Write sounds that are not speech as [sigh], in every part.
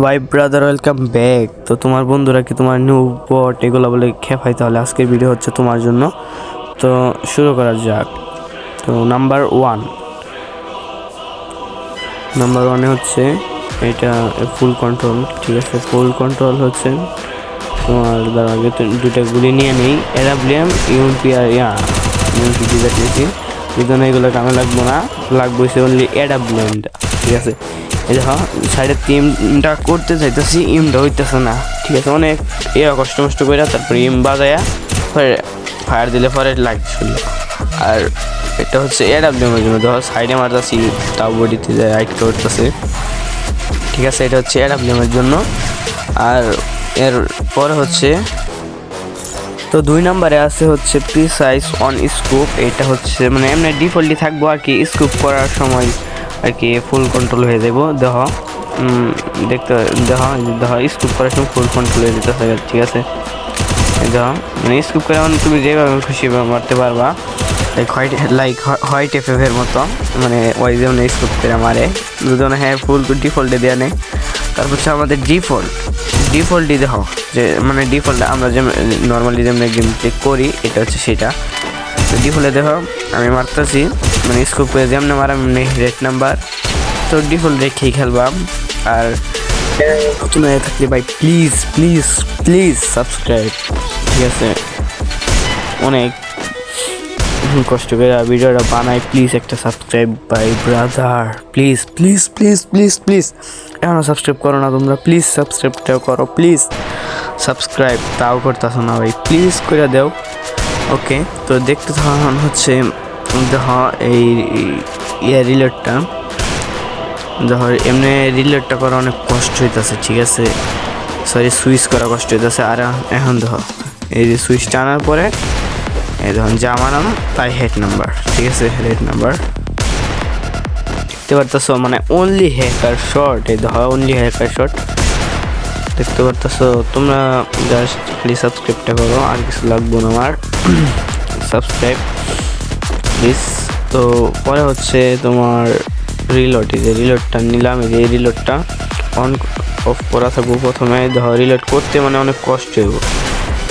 ভাই brother welcome back তো তোমার বন্ধুরা কি তোমার নিউ বট এগুলো বলে খেপাই তাহলে আজকের ভিডিও হচ্ছে তোমার জন্য। তো শুরু করা যাক। তো নাম্বার ওয়ান নাম্বার ওয়ানে হচ্ছে এটা ফুল কন্ট্রোল ঠিক আছে? ফুল কন্ট্রোল হচ্ছে তোমার দ্বারা আগে দুটা গুলি নিয়ে নেই। এরাব্লিয়াম ইউএমপি আর ইয়া ইউএমপি যেটা দিয়েছি এই জন্য এগুলো কামে লাগবো না, লাগবো হচ্ছে অনলি এডাব্লিয়ামটা ঠিক আছে? দেখো সাইডের তিনটা করতে চাইতেছি, ইমটা হইতেছে না। ঠিক আছে, অনেক এ কষ্ট মষ্ট করে তারপরে ইম বাজায়া পরে ফায়ার দিলে পরে লাগছে আর এটা হচ্ছে এডাব্লিউমের জন্য দেখো সাইডে মারতেছি, তাও বডিতে আইট করতেছে। ঠিক আছে, এটা হচ্ছে এডাব্লিউমের জন্য। আর এর পরে হচ্ছে, তো দুই নম্বরে আছে হচ্ছে প্রিসাইজ অন স্কুপ এটা হচ্ছে মানে এমনি ডিফল্টই থাকব আর কি স্কুপ করার সময়। আর কি ফুল কন্ট্রোল হয়ে যাব। দেহ দেখতে, দেহ দেহ স্কুপ করার সময় ফুল কন্ট্রোল হয়ে যেতে হবে, ঠিক আছে? দেহ মানে স্কুপ করে মানে তুমি যেভাবে খুশি মারতে পারবা। Like white like white F এর মতো মানে ওই যেমন স্কুপ করে মারে। যদি হ্যাঁ ফুল ডিফল্টে দেওয়া নেই। তারপর হচ্ছে আমাদের ডিফল্ট ডিফল্টই দেখো যে মানে ডিফল্ট আমরা যে নর্মালি যেমন গেম করি, এটা হচ্ছে সেটা। তো ডিফল্টে দেখো, আমি মারতেছি। মানে স্কোপ করে যেমন মারা এমনি রেড নাম্বার। তো ডিফল্ট রেখেই খেলবাম। আর নতুন হয়ে থাকলে ভাই প্লিজ প্লিজ প্লিজ সাবস্ক্রাইব ঠিক আছে? অনেক কষ্ট করে ভিডিওটা বানাই প্লিজ একটা subscribe by brother please please please please please এখনও সাবস্ক্রাইব করো না তোমরা প্লিজ সাবস্ক্রাইবটাও করো প্লিজ সাবস্ক্রাইব তাও করতেছো না ভাই প্লিজ করে দাও। ওকে, তো দেখতে তখন হচ্ছে দেখ এই ইয়ে রিলেটটা ধর এমনি রিলেটটা করা অনেক কষ্ট হইতেছে, ঠিক আছে? সরি সুইচ করা কষ্ট হইতেছে। আর এখন দেখো এই যে সুইচটা আনার পরে এই ধরুন যা মানানো তাই হেড নাম্বার ঠিক আছে? হেড নাম্বার দেখতে পারতেছো মানে অনলি হ্যাকার শর্ট এই ধর অনলি হ্যাকার শর্ট দেখতে পারতেছো, তোমরা জাস্ট প্লিজ সাবস্ক্রাইবটা করো, আর কিছু লাগবো না আমার। [clears throat] সাবস্ক্রাইব প্লিজ তো পরে হচ্ছে তোমার রিলোড এই যে রিলোডটা নিলাম যে এই রিলোডটা অন অফ করা থাকব প্রথমে। ধর রিলোড করতে মানে অনেক কষ্ট হইব।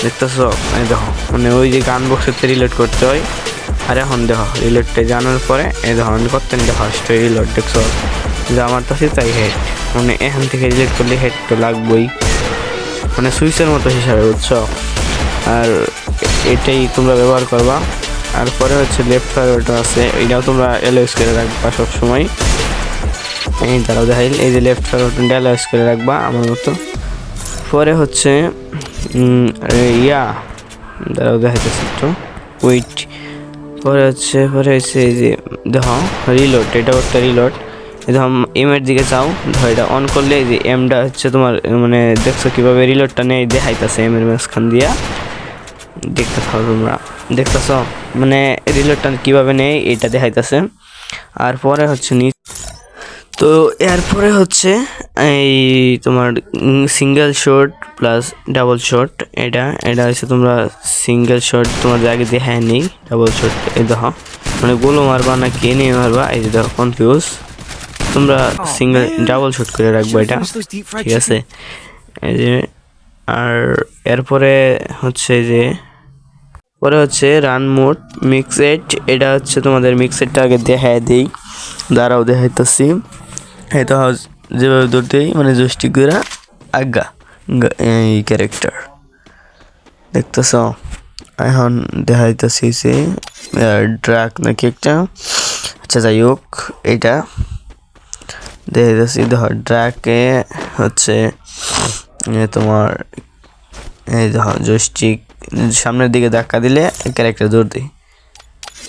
দেখতেছো? এই দেখো মানে ওই যে গান বক্সের রিলেট করতে হয়। আর এখন দেখো রিলেটটা জানার পরে, এই দেখো, আমি করতে নিতে ফার্স্ট রিলোড দেখছ? যা আমার কাছে তাই হেড মানে এখান থেকে রিলেট করলে হেড তো লাগবেই। মানে সুইচের মতো হিসাবে, বুঝছ? আর এটাই তোমরা ব্যবহার করবা। আর পরে হচ্ছে লেফট ফায়ারটা আছে, এটাও তোমরা এলওএস করে রাখবা সবসময়। এই দাঁড়াও দেখাইল এই যে লেফট ফায়ারটা এলওএস করে রাখবা আমার মতো। পরে হচ্ছে ইয়া, দাঁড়াও, দেখাইতেছি একটু। ওয়েট পরে হচ্ছে পরে হচ্ছে এই যে দেখো রিলোড এটাও একটা রিলোড এমের দিকে ধর এটা অন করলে এই যে এমটা হচ্ছে তোমার মানে দেখছ কীভাবে রিলোডটা নেই, দেখাইতেছে এমের মাঝখান দিয়া। দেখতে থাকো তোমরা। দেখতেছ? মানে রিলোডটা কীভাবে নেই, এটা দেখাইতেছে। আর পরে হচ্ছে নিচ তো এরপরে হচ্ছে এই তোমার single short plus double short এটা এটা হচ্ছে তোমরা সিঙ্গেল শর্ট তোমার আগে দেখায় নেই ডাবল শর্ট এই দেখো। মানে গোলো মারবা না, কে নিয়ে মারবা, এই দেখো কনফিউজ তোমরা সিঙ্গেল ডাবল শট করে রাখব এটা। ঠিক আছে? এই যে, আর এরপরে হচ্ছে যে, পরে হচ্ছে রান মোড মিক্সেট এটা হচ্ছে তোমাদের মিক্সেটটা আগে দেখায় দিই। দাঁড়াও, দেখাইতেছি। এটা হচ্ছে যেভাবে ধরতেই মানে জস্টিক করে আজ্ঞা এই ক্যারেক্টার দেখতেছ? এখন দেখাইতেছি যে ড্রাক নাকি একটা। আচ্ছা যাই হোক, এটা। দেখো ড্রাকে হচ্ছে তোমার, এই দেখো জয়স্টিক সামনের দিকে ধাক্কা দিলে ক্যারেক্টার দৌড় দিই।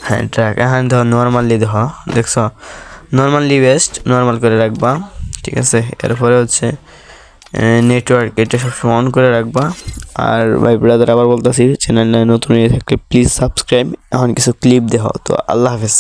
হ্যাঁ ট্র্যাক হ্যাঁ দেখো নর্মালি দেখো, দেখছ? নর্মালি বেস্ট নর্মাল করে রাখবা, ঠিক আছে? এরপরে হচ্ছে নেটওয়ার্ক এটা সবসময় অন করে রাখবা। আর ভাই ব্রাদার আবার বলতেছি চ্যানেলটা নতুন হয়ে থাকলে প্লিজ সাবস্ক্রাইব এখন কিছু ক্লিপ দেখো, তো আল্লাহ হাফেজ।